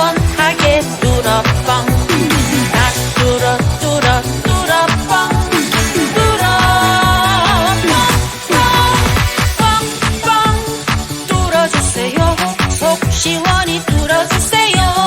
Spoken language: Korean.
시원하게 뚫어뻥. 딱 뚫어 뚫어 뚫어뻥. 뚫어뻥 뻥뻥. 뚫어주세요. 속 시원히 뚫어주세요.